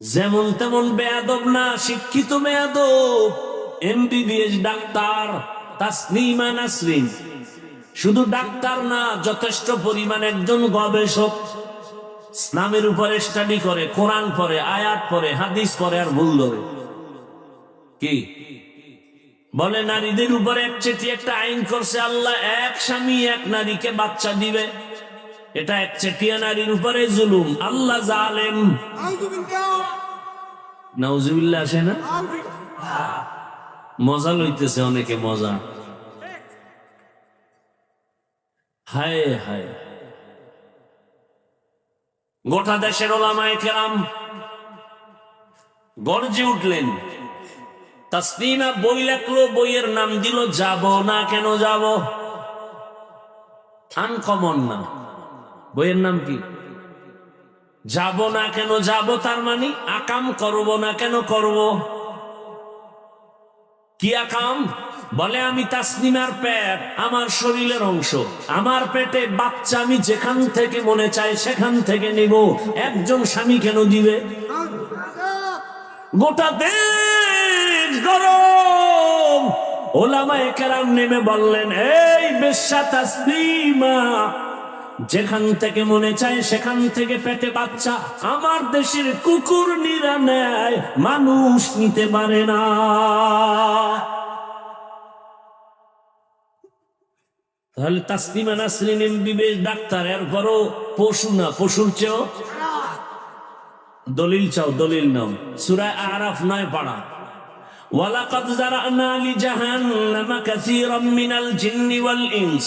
যেমন তেমন বেয়াদব না, শিক্ষিত বেয়াদব। এমবিবিএস ডাক্তার, তাসনিমা শুধু ডাক্তার না, যথেষ্ট পরিমাণ একজন গবেষক। ইসলামের উপরে স্টাডি করে, কোরআন পরে আয়াত পরে হাদিস পরে আর ভুল ধরে। কি? বলে, নারীদের উপরে একচেটি একটা আইন করছে, আল্লাহ এক স্বামী, এক নারীকে বাচ্চা দিবে। এটা এক চেটিয়া নারীর উপরে জুলুম। আল্লাহ জালেম। নাউজুবিল্লা আসে না? মজা লইতেছে অনেকে মজা। হায় হায়। গোটা দেশের ওলামায় কেরাম গর্জে উঠলেন। তাসনিমা বই লেখলো বইয়ের নাম দিল যাব না কেন যাব? আনকমন না। বইয়ের নাম কি? যাব না কেন যাব তার মানে? আকাম করব না কেন করব? কি আকাম? বলে আমি তাসনিমার পেট আমার শরীরের অংশ। আমার পেটে বাচ্চা আমি যেখান থেকে মনে চাই সেখান থেকে নিব। একজন স্বামী কেন দিবে? গোটা দেশ গরম। ওলামা একেরাম নেমে বললেন, এই বেশা তাসনিমা যেখান থেকে মনে চায় সেখান থেকে পেটে বাচ্চা। আমার দেশের কুকুর নিরা নেয় মানুষ নিতে পারে না। তাহলে তাসলিমা নাসরিন বিবেশ ডাক্তার এর এরপরও পশু না, পশুর চেয়েও? দলিল চাও, দলিল নাম সুরায় আরাফ নয়, পাড়া। ওয়ালাকাদ জারানা লি জাহান্নামা কাসীরাম মিনাল জিন্নি ওয়াল ইনস।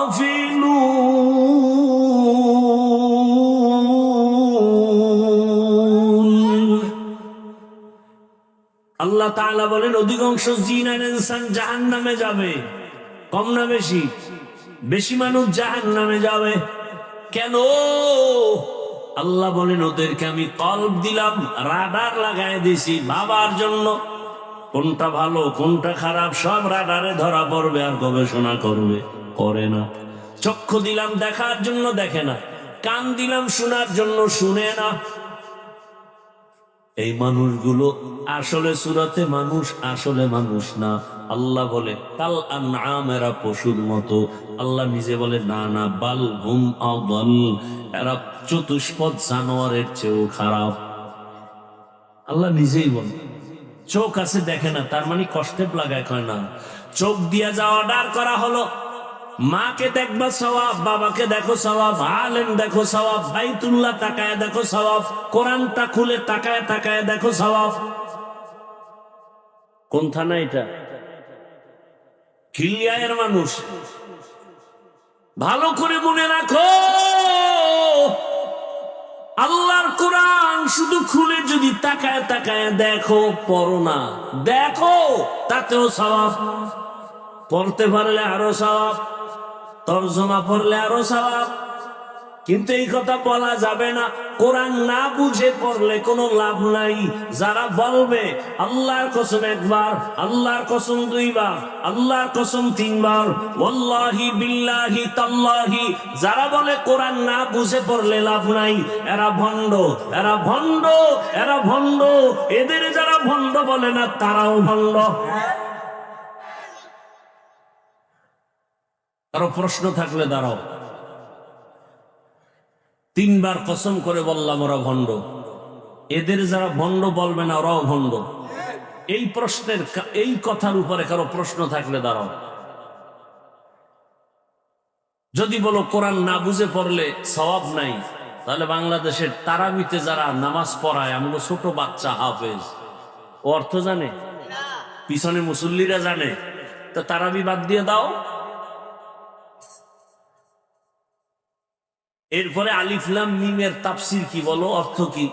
তাআলা বলেন, অধিকাংশ জিন ইনসান জাহান নামে যাবে। কম না বেশি? বেশি মানুষ জাহান নামে যাবে। কেন? আল্লাহ বলেন, ওদেরকে আমি কল্প দিলাম, রাডার লাগাই দিছি বাবার জন্য। কোনটা ভালো, কোনটা খারাপ, সব রাডারে ধরা পড়বে আর গবেষণা করবে, করে না। চক্ষু দিলাম দেখার জন্য দেখে না। কান দিলাম শোনার জন্য শুনে না। এই মানুষগুলো আসলে সুরাতে মানুষ, আসলে মানুষ না। আল্লাহ বলে, কাল আনাম এরা পশুর মতো। আল্লাহ নিজে বলে, না না, বাল হুম আবাল এরা চতুষ্পদ জানোয়ারের চেয়েও খারাপ। আল্লাহ নিজেই বলে, চোখ আছে দেখে না, তার মানে কষ্টে লাগায় কয় না। চোখ দিয়া যা অর্ডার করা হলো মাকে দেখবা সবাব বাবাকে দেখো সবাব আলেম দেখো সবাব বাইতুল্লাহ তাকায় দেখো সবাব কোরআনটা খুলে তাকায় তাকায় দেখো সবাব কোন থানা এটা? খিলিয়ায়ের মানুষ। ভালো করে মনে রাখো। আল্লাহর কোরআন শুধু খুলে যদি তাকায় তাকায় দেখো, পড়ো না। দেখো, তাতেও সবাব পড়তে পারলে আরও সবাব তর্জমা পড়লে আরও সবাব কিন্তু এই কথা বলা যাবে না। কোরআন না বুঝে পড়লে কোনো লাভ নাই। যারা বলবে, আল্লাহর কসম একবার, আল্লাহর কসম দুইবার, আল্লাহর কসম তিনবার, ওয়াল্লাহি বিল্লাহি তাল্লাহি, যারা বলে কোরআন না বুঝে পড়লে লাভ নাই, এরা ভণ্ড এরা ভণ্ড এরা ভণ্ড। এদের যারা ভণ্ড বলে না, তারাও ভণ্ড। কারও প্রশ্ন থাকলে দাঁড়াও। তিনবার কসম করে বললাম ওরা ভণ্ড। এদের যারা ভণ্ড বলবে না ওরাও ভণ্ড। এই প্রশ্নের এই কথার উপরে কারও প্রশ্ন থাকলে দাঁড়াও। যদি বলো কোরআন না বুঝে পড়লে সওয়াব নাই তাহলে বাংলাদেশের তারাবিতে যারা নামাজ পড়ায় আমগো ছোট বাচ্চা হাফেজ। অর্থ জানে? পিছনে মুসল্লিরা জানে? তো তারাবি বাদ দিয়ে দাও। এরপরে আলিফলাম মিমের তাফসির কি বলো? অর্থ কি?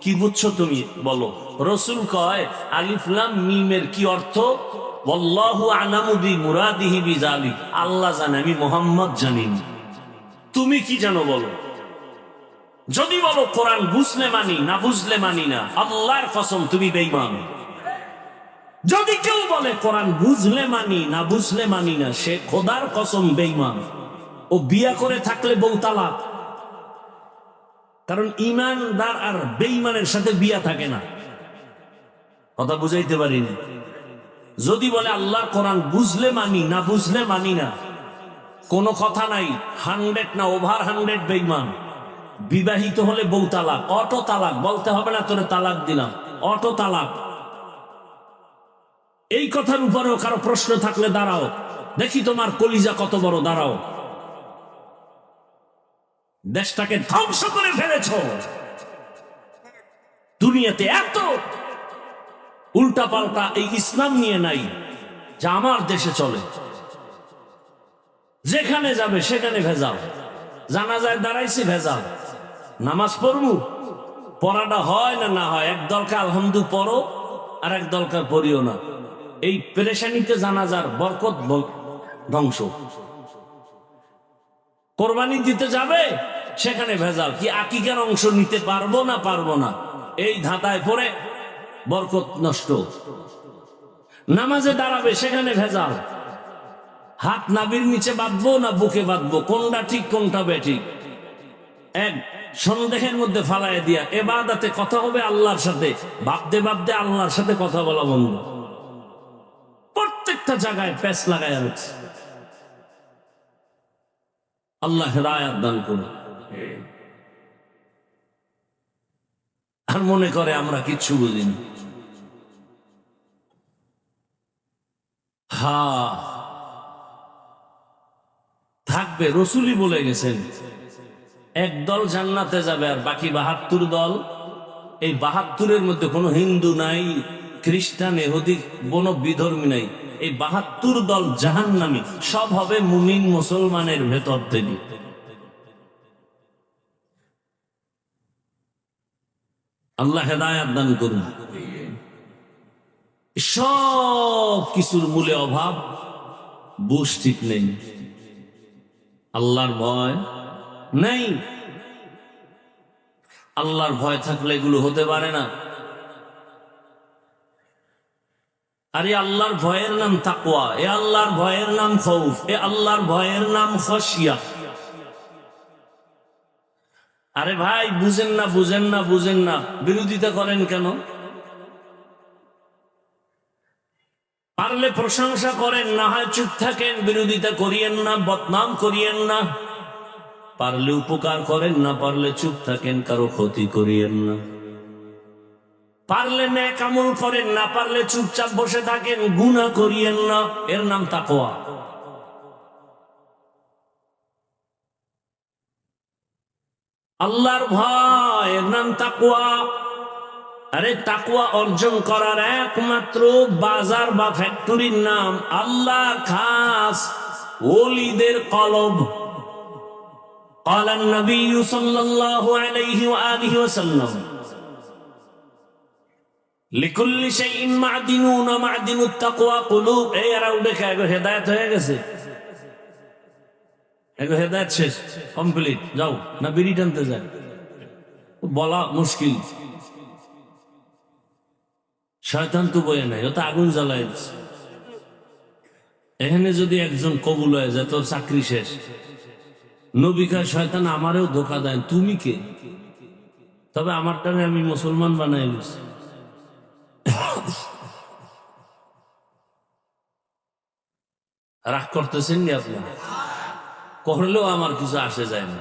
কি বুঝছ তুমি? বলো। রসুল কয় আলিফলাম মিমের কি অর্থ? আল্লাহ জানে, আমি মোহাম্মদ জানি তুমি কি জানো বলো? যদি বলো, কোরআন বুঝলে মানি, না বুঝলে মানি না, আল্লাহর কসম, তুমি বেঈমান। যদি কেউ বলে, কোরআন বুঝলে মানি, না বুঝলে মানি না, সে খোদার কসম বেঈমান। ও বিয়া করে থাকলে বউ তালাক। কারণ ইমানদার আর বেঈমানের সাথে বিয়া থাকে না। কথা বুঝাইতে পারিনি যদি বলে আল্লাহ কোরআন বুঝলে মানি, না বুঝলে মানি না, কোনো কথা নাই, হান্ড্রেড না ওভার হান্ড্রেড বেইমান বিবাহিত হলে বউ তালাক, অটো তালাক, বলতে হবে না তোরে তালাক দিলাম, অটো তালাক। এই কথার উপরেও কারও প্রশ্ন থাকলে দাঁড়াও। দেখি তোমার কলিজা কত বড়, দাঁড়াও। দেশটাকে ধ্বংস করে ফেলেছ। দুনিয়াতে এত উল্টা পাল্টা এই ইসলাম নিয়ে নাই, যা আমার দেশে চলে। যেখানে যাবে সেখানে ভেজাল জানা যায় দাঁড়াইছি ভেজাল নামাজ পড়ব, পড়াটা হয় না না হয়, এক দলকে আলহামদু পড়ো আর এক দলকে পড়িও না। এই পেরেশানিতে জানাজার বরকত ধ্বংস। কোরবানি দিতে যাবে, সেখানে ভেজাল। কি আকিকার অংশ নিতে পারব না পারব না? এই ধাঁধায় পড়ে বরকত নষ্ট। নামাজে দাঁড়াবে, সেখানে ভেজাল। হাত নাবির নিচে বাঁধবো না বুকে বাঁধবো? কোনটা ঠিক, কোনটা বেঠিক? এক, সন্দেহের মধ্যে ফালাই দিয়া এবার এবাদাতে কথা হবে আল্লাহর সাথে। ভাবতে ভাবতে আল্লাহর সাথে কথা বলা বন্ধ। প্রত্যেকটা জায়গায় প্যাচ লাগাই আছে আল্লাহ হেদায়াত দান করুন। আর মনে করে আমরা কিচ্ছু বুঝিনি। হা, থাকবে রসুলি বলে গেছেন, এক দল জান্নাতে যাবে আর বাকি বাহাত্তর দল, এই বাহাত্তরের মধ্যে কোনো হিন্দু নাই, খ্রিস্টান, এহুদি কোনো বিধর্মী নাই। এই বাহাত্তর দল জাহান্নামী, সব হবে মুমিন মুসলমানের ভেতর থেকে। আল্লাহ হেদায়াত দান করুন। সব কিছুর মূলে অভাব, বুঝ ঠিক নেই। আল্লাহর ভয় নেই। আল্লাহর ভয় থাকলে এগুলো হতে পারে না। আরে আল্লাহর ভয়ের নাম তাকওয়া, এ আল্লাহর ভয়ের নাম খৌফ, এ আল্লাহর ভয়ের নাম খসিয়া আরে ভাই, বুঝেন না বুঝেন না বুঝেন না, বিরোধিতা করেন কেন? পারলে প্রশংসা করেন, না হয় চুপ থাকেন, বিরোধিতা করিয়েন না, বদনাম করিয়েন না। পারলে উপকার করেন, না পারলে চুপ থাকেন, কারও ক্ষতি করিয়েন না। পারলে ন্যাক আমল করেন না পারলে চুপচাপ বসে থাকেন গুণা করিয়েন না এর নাম তাকোয়া আল্লাহর ভয় এর নাম তাকুয়া আরে তাকুয়া অর্জন করার একমাত্র বাজার বা ফ্যাক্টরির নাম আল্লাহ খাস ওলিদের কলব قال النبي صلى الله عليه وآله وسلم লিকুল্লি শাইইন মাদিনুন, মাদিনুত তাকওয়া কুলুব। এই এরা উঠে খায় হেদায়ত হয়ে গেছে। এগো হেদায়েত শেষ কমপ্লিট যাও, না বিড়ি টানতে যায়। বলা মুশকিল। শয়তান তো বয়ে নাই, ও তো আগুন জ্বালায় দিচ্ছে এখানে যদি একজন কবুল হয়ে যায় তোর চাকরি শেষ। নবিকা শয়তান আমারেও ধোকা দেন তুমি কে? তবে আমারটারে আমি মুসলমান বানাই গেছি রাগ করতেছেন নি আপনারা করলেও আমার কিছু আসে যায় না।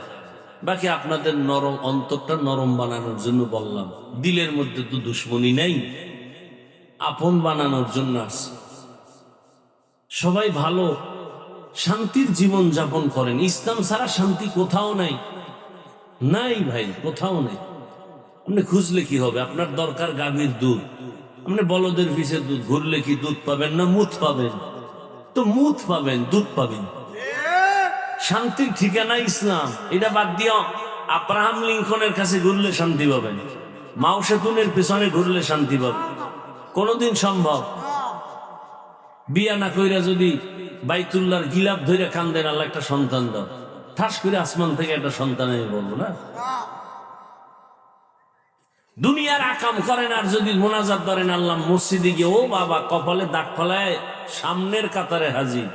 বাকি আপনাদের নরম, অন্তরটা নরম বানানোর জন্য বললাম। দিলের মধ্যে তো দুশ্মনী নেই, আপন বানানোর জন্য আসছে সবাই ভালো, শান্তির জীবন যাপন করেন। ইসলাম ছাড়া শান্তি কোথাও নাই। নাই ভাই, কোথাও নেই। আপনি খুঁজলে কি হবে? আপনার দরকার গাভীর দুধ। আপনি বলদের পিছে দুধ, ঘুরলে কি দুধ পাবেন না মুথ পাবেন? তো মুথ পাবেন, দুধ পাবেন। শান্তির ঠিকানা ইসলাম, এটা বাদ দিও। আব্রাহাম লিঙ্কনের কাছে ঘুরলে শান্তি পাবেন। মাও সেতুনের পেছনে ঘুরলে শান্তি পাবেন। কোনদিন সম্ভব। বিয়া না কইরা যদি বাইতুল্লার গিলাপ ধরে কান্দেন, আল্লাহ একটা সন্তান দাও। ঠাস করে আসমান থেকে একটা সন্তান আমি বলব না? দুনিয়ার আকাম করেন আর যদি মোনাজাত ধরেন, আল্লাহ মসজিদে গিয়ে, ও বাবা, কপালে দাগ ফলায় সামনের কাতারে হাজির।